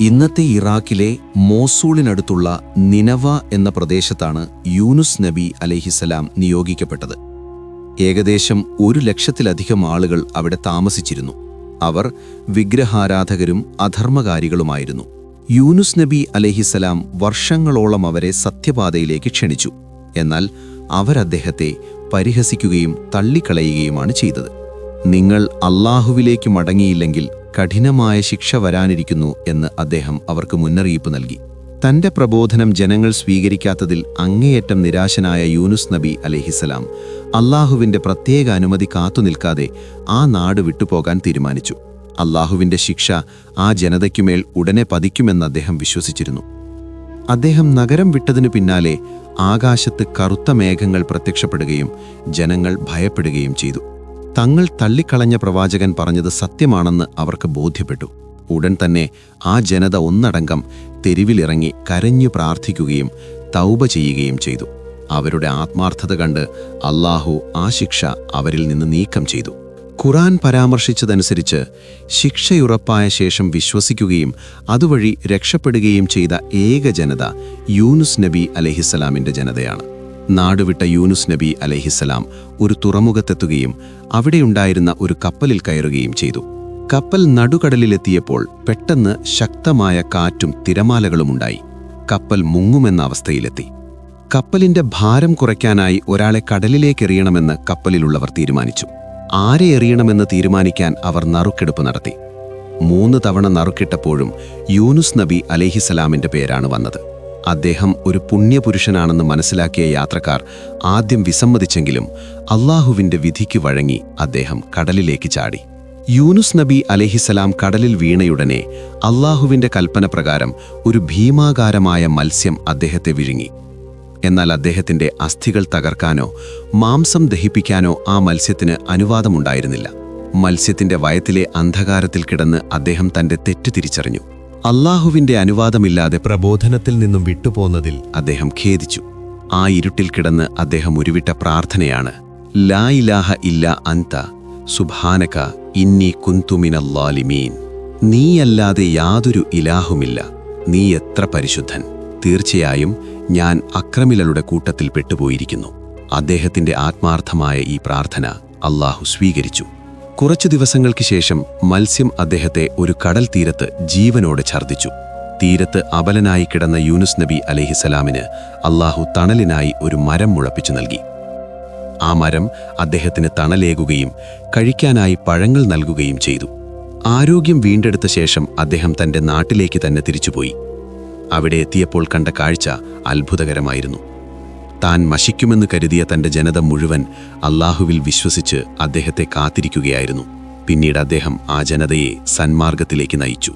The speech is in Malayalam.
ഇന്നത്തെ ഇറാഖിലെ മോസൂളിനടുത്തുള്ള നിനവ എന്ന പ്രദേശത്താണ് യൂനുസ് നബി അലഹിസലാം നിയോഗിക്കപ്പെട്ടത്. ഏകദേശം ഒരു ലക്ഷത്തിലധികം ആളുകൾ അവിടെ താമസിച്ചിരുന്നു. അവർ വിഗ്രഹാരാധകരും അധർമ്മകാരികളുമായിരുന്നു. യൂനുസ് നബി അലഹിസലാം വർഷങ്ങളോളം അവരെ സത്യപാതയിലേക്ക് ക്ഷണിച്ചു. എന്നാൽ അവരദ്ദേഹത്തെ പരിഹസിക്കുകയും തള്ളിക്കളയുകയുമാണ് ചെയ്തത്. നിങ്ങൾ അള്ളാഹുവിലേക്ക് മടങ്ങിയില്ലെങ്കിൽ കഠിനമായ ശിക്ഷ വരാനിരിക്കുന്നു എന്ന് അദ്ദേഹം അവർക്ക് മുന്നറിയിപ്പ് നൽകി. തന്റെ പ്രബോധനം ജനങ്ങൾ സ്വീകരിക്കാത്തതിൽ അങ്ങേയറ്റം നിരാശനായ യൂനുസ് നബി അലഹിസലാം അള്ളാഹുവിന്റെ പ്രത്യേക അനുമതി കാത്തുനിൽക്കാതെ ആ നാട് വിട്ടുപോകാൻ തീരുമാനിച്ചു. അള്ളാഹുവിന്റെ ശിക്ഷ ആ ജനതയ്ക്കുമേൽ ഉടനെ പതിക്കുമെന്ന് അദ്ദേഹം വിശ്വസിച്ചിരുന്നു. അദ്ദേഹം നഗരം വിട്ടതിനു പിന്നാലെ ആകാശത്ത് കറുത്ത മേഘങ്ങൾ പ്രത്യക്ഷപ്പെടുകയും ജനങ്ങൾ ഭയപ്പെടുകയും ചെയ്തു. തങ്ങൾ തള്ളിക്കളഞ്ഞ പ്രവാചകൻ പറഞ്ഞത് സത്യമാണെന്ന് അവർക്ക് ബോധ്യപ്പെട്ടു. ഉടൻ തന്നെ ആ ജനത ഒന്നടങ്കം തെരുവിലിറങ്ങി കരഞ്ഞു പ്രാർത്ഥിക്കുകയും തൗബ ചെയ്യുകയും ചെയ്തു. അവരുടെ ആത്മാർത്ഥത കണ്ട് അള്ളാഹു ആ ശിക്ഷ അവരിൽ നിന്ന് നീക്കം ചെയ്തു. ഖുറാൻ പരാമർശിച്ചതനുസരിച്ച് ശിക്ഷയുറപ്പായ ശേഷം വിശ്വസിക്കുകയും അതുവഴി രക്ഷപ്പെടുകയും ചെയ്ത ഏക ജനത യൂനുസ് നബി അലഹിസ്സലാമിന്റെ ജനതയാണ്. നാടുവിട്ട യൂനുസ് നബി അലഹിസലാം ഒരു തുറമുഖത്തെത്തുകയും അവിടെയുണ്ടായിരുന്ന ഒരു കപ്പലിൽ കയറുകയും ചെയ്തു. കപ്പൽ നടുകടലിലെത്തിയപ്പോൾ പെട്ടെന്ന് ശക്തമായ കാറ്റും തിരമാലകളുമുണ്ടായി. കപ്പൽ മുങ്ങുമെന്ന അവസ്ഥയിലെത്തി. കപ്പലിന്റെ ഭാരം കുറയ്ക്കാനായി ഒരാളെ കടലിലേക്കെറിയണമെന്ന് കപ്പലിലുള്ളവർ തീരുമാനിച്ചു. ആരെ എറിയണമെന്ന് തീരുമാനിക്കാൻ അവർ നറുക്കെടുപ്പ് നടത്തി. മൂന്ന് തവണ നറുക്കിട്ടപ്പോഴും യൂനുസ് നബി അലേഹിസലാമിന്റെ പേരാണ് വന്നത്. അദ്ദേഹം ഒരു പുണ്യപുരുഷനാണെന്ന് മനസ്സിലാക്കിയ യാത്രക്കാർ ആദ്യം വിസമ്മതിച്ചെങ്കിലും അള്ളാഹുവിന്റെ വിധിക്കു വഴങ്ങി അദ്ദേഹം കടലിലേക്ക് ചാടി. യൂനുസ് നബി അലഹിസലാം കടലിൽ വീണയുടനെ അള്ളാഹുവിന്റെ കൽപ്പന പ്രകാരം ഒരു ഭീമാകാരമായ മത്സ്യം അദ്ദേഹത്തെ വിഴുങ്ങി. എന്നാൽ അദ്ദേഹത്തിന്റെ അസ്ഥികൾ തകർക്കാനോ മാംസം ദഹിപ്പിക്കാനോ ആ മത്സ്യത്തിന് അനുവാദമുണ്ടായിരുന്നില്ല. മത്സ്യത്തിന്റെ വയത്തിലെ അന്ധകാരത്തിൽ കിടന്ന് അദ്ദേഹം തന്റെ തെറ്റ് തിരിച്ചറിഞ്ഞു. അള്ളാഹുവിന്റെ അനുവാദമില്ലാതെ പ്രബോധനത്തിൽ നിന്നും വിട്ടുപോന്നതിൽ അദ്ദേഹം ഖേദിച്ചു. ആ ഇരുട്ടിൽ കിടന്ന് അദ്ദേഹം ഉരുവിട്ട പ്രാർത്ഥനയാണ് ലാ ഇലാഹ ഇല്ല അന്ത സുഭാനക ഇന്നി കുന്തുമിനല്ലാലിമീൻ നീയല്ലാതെ യാതൊരു ഇലാഹുമില്ല നീ എത്ര പരിശുദ്ധൻ. തീർച്ചയായും ഞാൻ അക്രമികളുടെ കൂട്ടത്തിൽ പെട്ടുപോയിരിക്കുന്നു. അദ്ദേഹത്തിന്റെ ആത്മാർത്ഥമായ ഈ പ്രാർത്ഥന അള്ളാഹു സ്വീകരിച്ചു. കുറച്ചു ദിവസങ്ങൾക്ക് ശേഷം മത്സ്യം അദ്ദേഹത്തെ ഒരു കടൽ തീരത്ത് ജീവനോട് ഛർദ്ദിച്ചു. തീരത്ത് അബലനായി കിടന്ന യൂനുസ് നബി അലഹിസലാമിന് അള്ളാഹു തണലിനായി ഒരു മരം മുളപ്പിച്ചു നൽകി. ആ മരം അദ്ദേഹത്തിന് തണലേകുകയും കഴിക്കാനായി പഴങ്ങൾ നൽകുകയും ചെയ്തു. ആരോഗ്യം വീണ്ടെടുത്ത ശേഷം അദ്ദേഹം തന്റെ നാട്ടിലേക്ക് തന്നെ തിരിച്ചുപോയി. അവിടെ എത്തിയപ്പോൾ കണ്ട കാഴ്ച അത്ഭുതകരമായിരുന്നു. താൻ മഷിക്കുമെന്ന് കരുതിയ തന്റെ ജനത മുഴുവൻ അള്ളാഹുവിൽ വിശ്വസിച്ച് അദ്ദേഹത്തെ കാത്തിരിക്കുകയായിരുന്നു. പിന്നീട് അദ്ദേഹം ആ ജനതയെ സന്മാർഗത്തിലേക്ക് നയിച്ചു.